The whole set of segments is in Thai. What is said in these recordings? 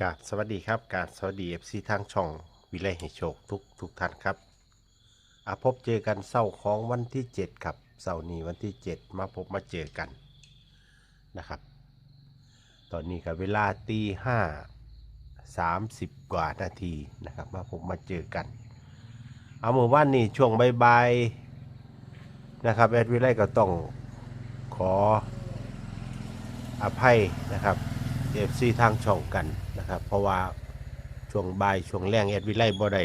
กาบสวัสดีครับกาบสวัสดีเอฟซีทางช่องวิไลให้โชคทุกทุกท่านครับอาพบเจอกันเศร้าของวันที่ 7 ครับเสาร์นี้วันที่ 7 มาพบมาเจอกันนะครับ ตอนนี้กับเวลาตีห้าสามสิบกว่านาทีนะครับ มาพบมาเจอกัน เอาเมื่อวานนี้ช่วงบ่ายๆนะครับแอดวิไลก็ต้องขออภัยนะครับ เอฟซีทางช่องกันนะครับ เพราะว่าช่วงบ่ายช่วงแรงแอดวิไลบ่ได้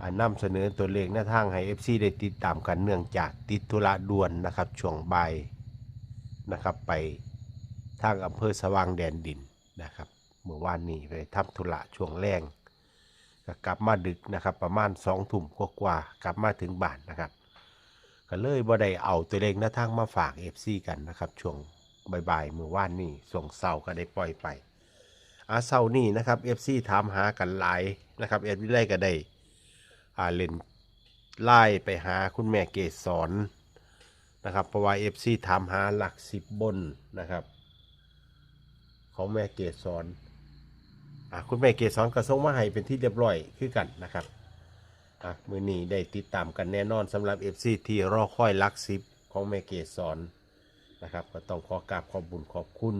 อ่านำเสนอตัวเลขหน้าทางให้ FC ได้ติดตามกันเนื่องจากติดธุระด่วนนะครับช่วงบ่ายนะครับไปทางอำเภอสว่างแดนดินนะครับเมื่อวานนี้ไปทำธุระช่วงแรงก็กลับมาดึกนะครับประมาณสองทุ่มกว่ากลับมาถึงบ้านนะครับ ก็เลยบ่ได้เอาตัวเลขหน้าทางมาฝาก FC กันนะครับช่วง บ่ายๆเมื่อวานนี้ส่งเสาก็ได้ปล่อยไปอาเสาร์นี้นะครับ FC ถามหากันหลายนะครับเอ็ดวิไลก็ได้อาเล่นไล่ไปหาคุณแม่เกศรนะครับเพราะว่า FC ถามหาหลักสิบบนนะครับ ของแม่เกศรอ่าคุณแม่เกศรก็ส่งมาให้เป็นที่เรียบร้อยคือกันนะครับมือนี้ได้ติดตามกันแน่นอนสำหรับ FC ที่รอคอยลักซิปของแม่เกศรนะครับก็ต้องขอกราบขอบบุญขอบคุณ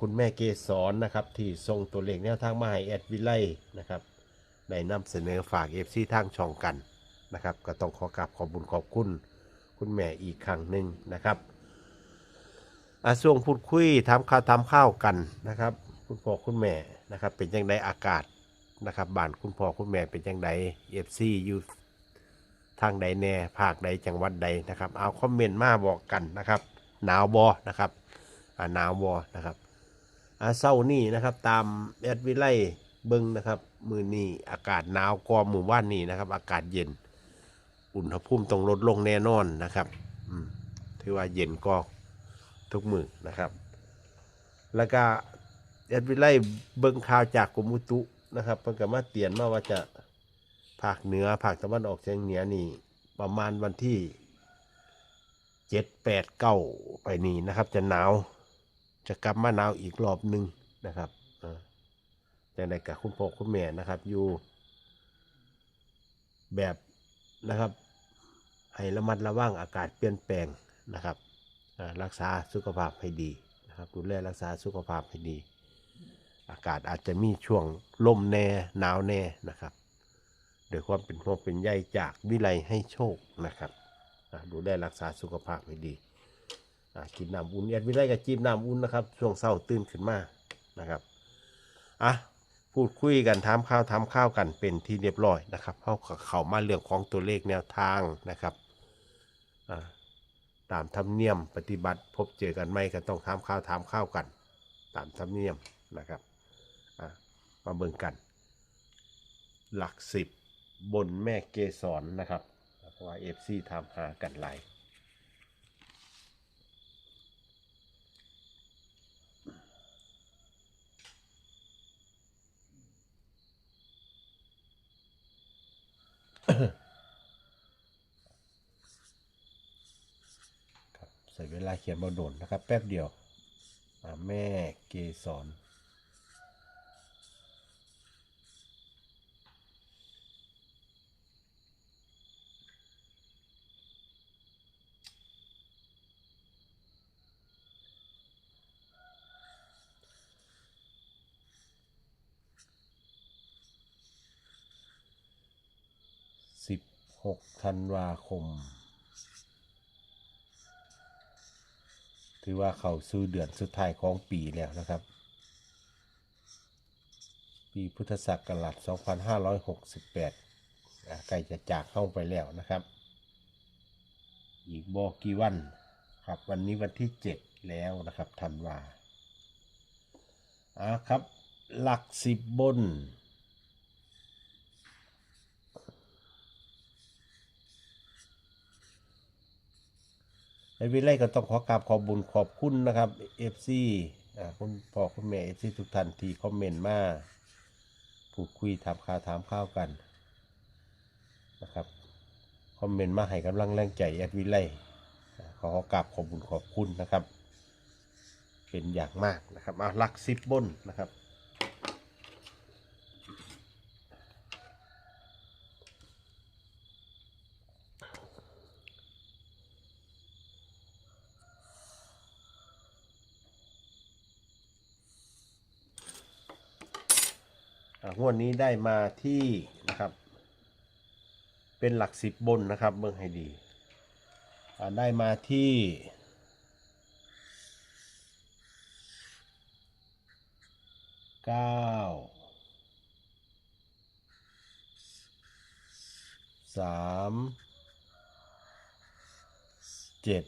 คุณแม่เกศรนะครับที่ส่งตัวเลขแนวทางมาให้แอดวิไลนะครับได้นำเสนอฝาก FC ทางช่องกันนะครับก็ต้องขอกราบขอบบุญขอบคุณคุณแม่อีกครั้งหนึ่งนะครับอาช่วงพูดคุยทำข้าวทำข้าวกันนะครับ คุณพ่อคุณแม่นะครับเป็นยังไงอากาศนะครับบ้านคุณพ่อคุณแม่เป็นจังไดเอฟซีอยู่ทางใดแน่ภาคใดจังหวัดใดนะครับ เอาคอมเมนต์มาบอกกันนะครับ หนาวบอนะครับอ่าหนาวบอนะครับอ่าเศร้านี่นะครับตามแอดวิไลเบิงนะครับ มือนี้อากาศหนาวกว่ามือว่านนี้นะครับ อากาศเย็น อุณหภูมิต้องลดลงแน่นอนนะครับอืมถือว่าเย็นก็ทุกมือนะครับ แล้วก็แอดวิไลเบิงข่าวจากกรมอุตุนะครับเพิ่นก็มาเตือนมาว่าจะภาคเหนือภาคตะวันออกเฉียงเหนือนี่ประมาณวันที่ เจ็ดแปดเก้าไปนี่นะครับ จะหนาว จะกลับมาหนาวอีกรอบหนึ่งนะครับอ่าจังไดกับคุณพ่อคุณแม่นะครับ อยู่แบบนะครับ ให้ระมัดระวังอากาศเปลี่ยนแปลงนะครับรักษาสุขภาพให้ดีนะครับดูแลรักษาสุขภาพให้ดี อากาศอาจจะมีช่วงลมแน่หนาวแน่นะครับโดยความเป็นห่วงเป็นใยจากวิไลให้โชคนะครับ ดูแลรักษาสุขภาพให้ดีกินน้ำอุ่นแอดวิไลกับจีบน้ำอุ่นนะครับ ช่วงเศร้าตื่นขึ้นมานะครับอะพูดคุยกันถามข้าวถามข้าวกันเป็นที่เรียบร้อยนะครับเข้าเข้ามาเรื่องของตัวเลขแนวทางนะครับตามธรรมเนียมปฏิบัติพบเจอกันไหมก็ต้องถามข้าวถามข้าวกัน ตามธรรมเนียมนะครับมาเบิ่งกัน หลักสิบบนแม่เกสรนะครับ ว่าเอฟซีทำหากันหลายครับใส่เวลาเขียนบอโดนนะครับ แป๊บเดียว แม่เกสร สิบหกธันวาคม ถือว่าเข้าสู่เดือนสุดท้ายของปีแล้วนะครับ ปีพุทธศักราช 2568อะใกล้จะจากเข้าไปแล้วนะครับ อีกบอกกี่วันครับ วันนี้วันที่ 7 แล้วนะครับธันวาอะครับ หลักสิบบน ในวิไลก็ต้องขอกราบขอบบุญขอบคุณนะครับเอฟซีคุณพ่อคุณแม่เอฟซีทุกท่านที่คอมเมนต์มาพูดคุยถามข่าวถามข้าวกันนะครับคอมเมนต์มาให้กำลังแรงใจแอดวิไลอ่าขอกราบขอบบุญขอบคุณนะครับ เป็นอย่างมากนะครับเอาหลักสิบบนนะครับ งวดนี้ได้มาที่นะครับ เป็นหลักสิบบนนะครับเบิ่งให้ดีได้มาที่เก้าสามเจ็ด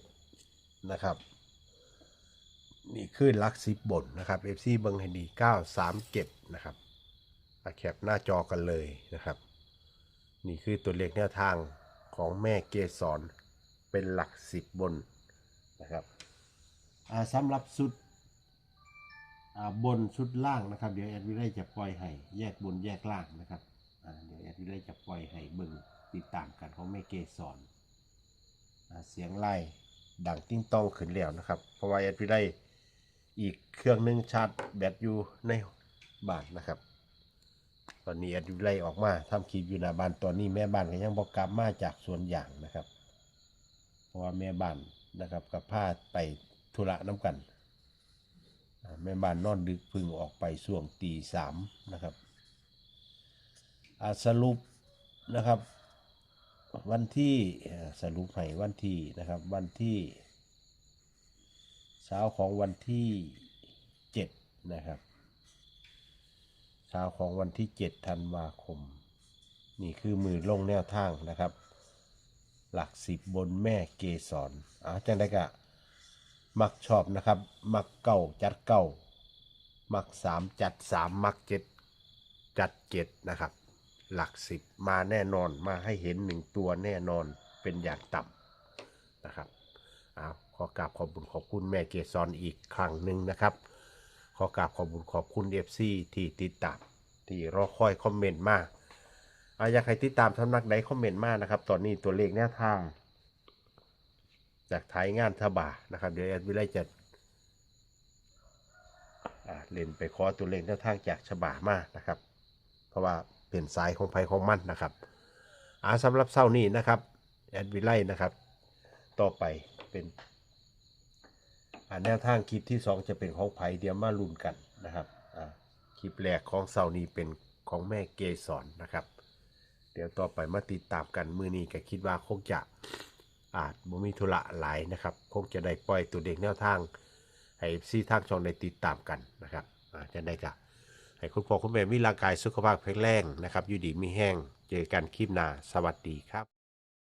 นะครับ นี่คือหลักสิบบนนะครับ FC เบิงให้ดีเก้าสามเจ็ดนะครับ แคปหน้าจอกันเลยนะครับ นี่คือตัวเลขแนวทางของแม่เกสรเป็นหลักสิบบนนะครับอ่าสำหรับสุดอ่าบนชุดล่างนะครับ เดี๋ยวแอดวิไลจะปล่อยให้แยกบนแยกล่างนะครับอ่าเดี๋ยวแอดวิไลจะปล่อยให้เบิ่งติดตามกันของแม่เกสรอ่าเสียงไล่ดังติ้งต้องขึ้นแล้วนะครับ เพราะว่าแอดวิไลอีกเครื่องหนึงชาร์จแบตอยู่ในบ้านนะครับ ตอนนี้อดวิไลออกมาทำคลิปอยู่หน้าบ้านตอนนี้แม่บ้านก็ยังบอกกลับมาจากสวนยางนะครับ เพราะว่าแม่บ้านนะครับกับพาไปธุระน้ำกัน แม่บ้านนอนดึกพึ่งออกไปช่วงตีสามนะครับสรุปนะครับ วันที่สรุปให้วันที่นะครับวันที่เช้าของวันที่เจ็ดนะครับ เช้าของวันที่เจ็ดธันวาคม นี่คือมือลงแนวทางนะครับ หลักสิบบนแม่เกสรอ่าจังได้กะ มักชอบนะครับ มักเก้าจัดเก้ามักสามจัดสามมักเจ็ดจัดเจ็ดนะครับ หลักสิบมาแน่นอนมาให้เห็นหนึ่งตัวแน่นอนเป็นอย่างต่ำนะครับเอาขอกราบขอบุญขอบคุณแม่เกสรออีกครั้งหนึ่งนะครับ ขอกราบขอบคุญขอบคุณเอฟซีที่ติดตามที่รอคอยคอมเมนต์มาอาอยากให้ติดตามสำนักใดคอมเมนต์มานะครับ ตอนนี้ตัวเลขแนวทาง จากท้ายงานทบานะครับ เดี๋ยวแอดวิไลจะเล่นไปขอตัวเลขแนวทางจากฉบามานะครับ เพราะว่าเป็นสายของไผของมันนะครับอาสำหรับเศร้านี้นะครับแอดวิไลนะครับ ต่อไปเป็น อ่าแนวทางคลิปที่สองจะเป็นของไผเดียมาลุ้นกันนะครับอ่าคลิปแรกของเศร้านี้เป็นของแม่เกสรนนะครับ เดี๋ยวต่อไปมาติดตามกันมือนี้ก็คิดว่าคงจะอาจบ่มีธุระหลายนะครับ คงจะได้ปล่อยตัวเด็กแนวทางให้ซีทางช่องได้ติดตามกันนะครับอาจะได้กะให้คุณพ่อคุณแม่มีร่างกายสุขภาพแข็งแรงนะครับ อยู่ดีมีแห้ง เจอกันคลิปหน้า สวัสดีครับ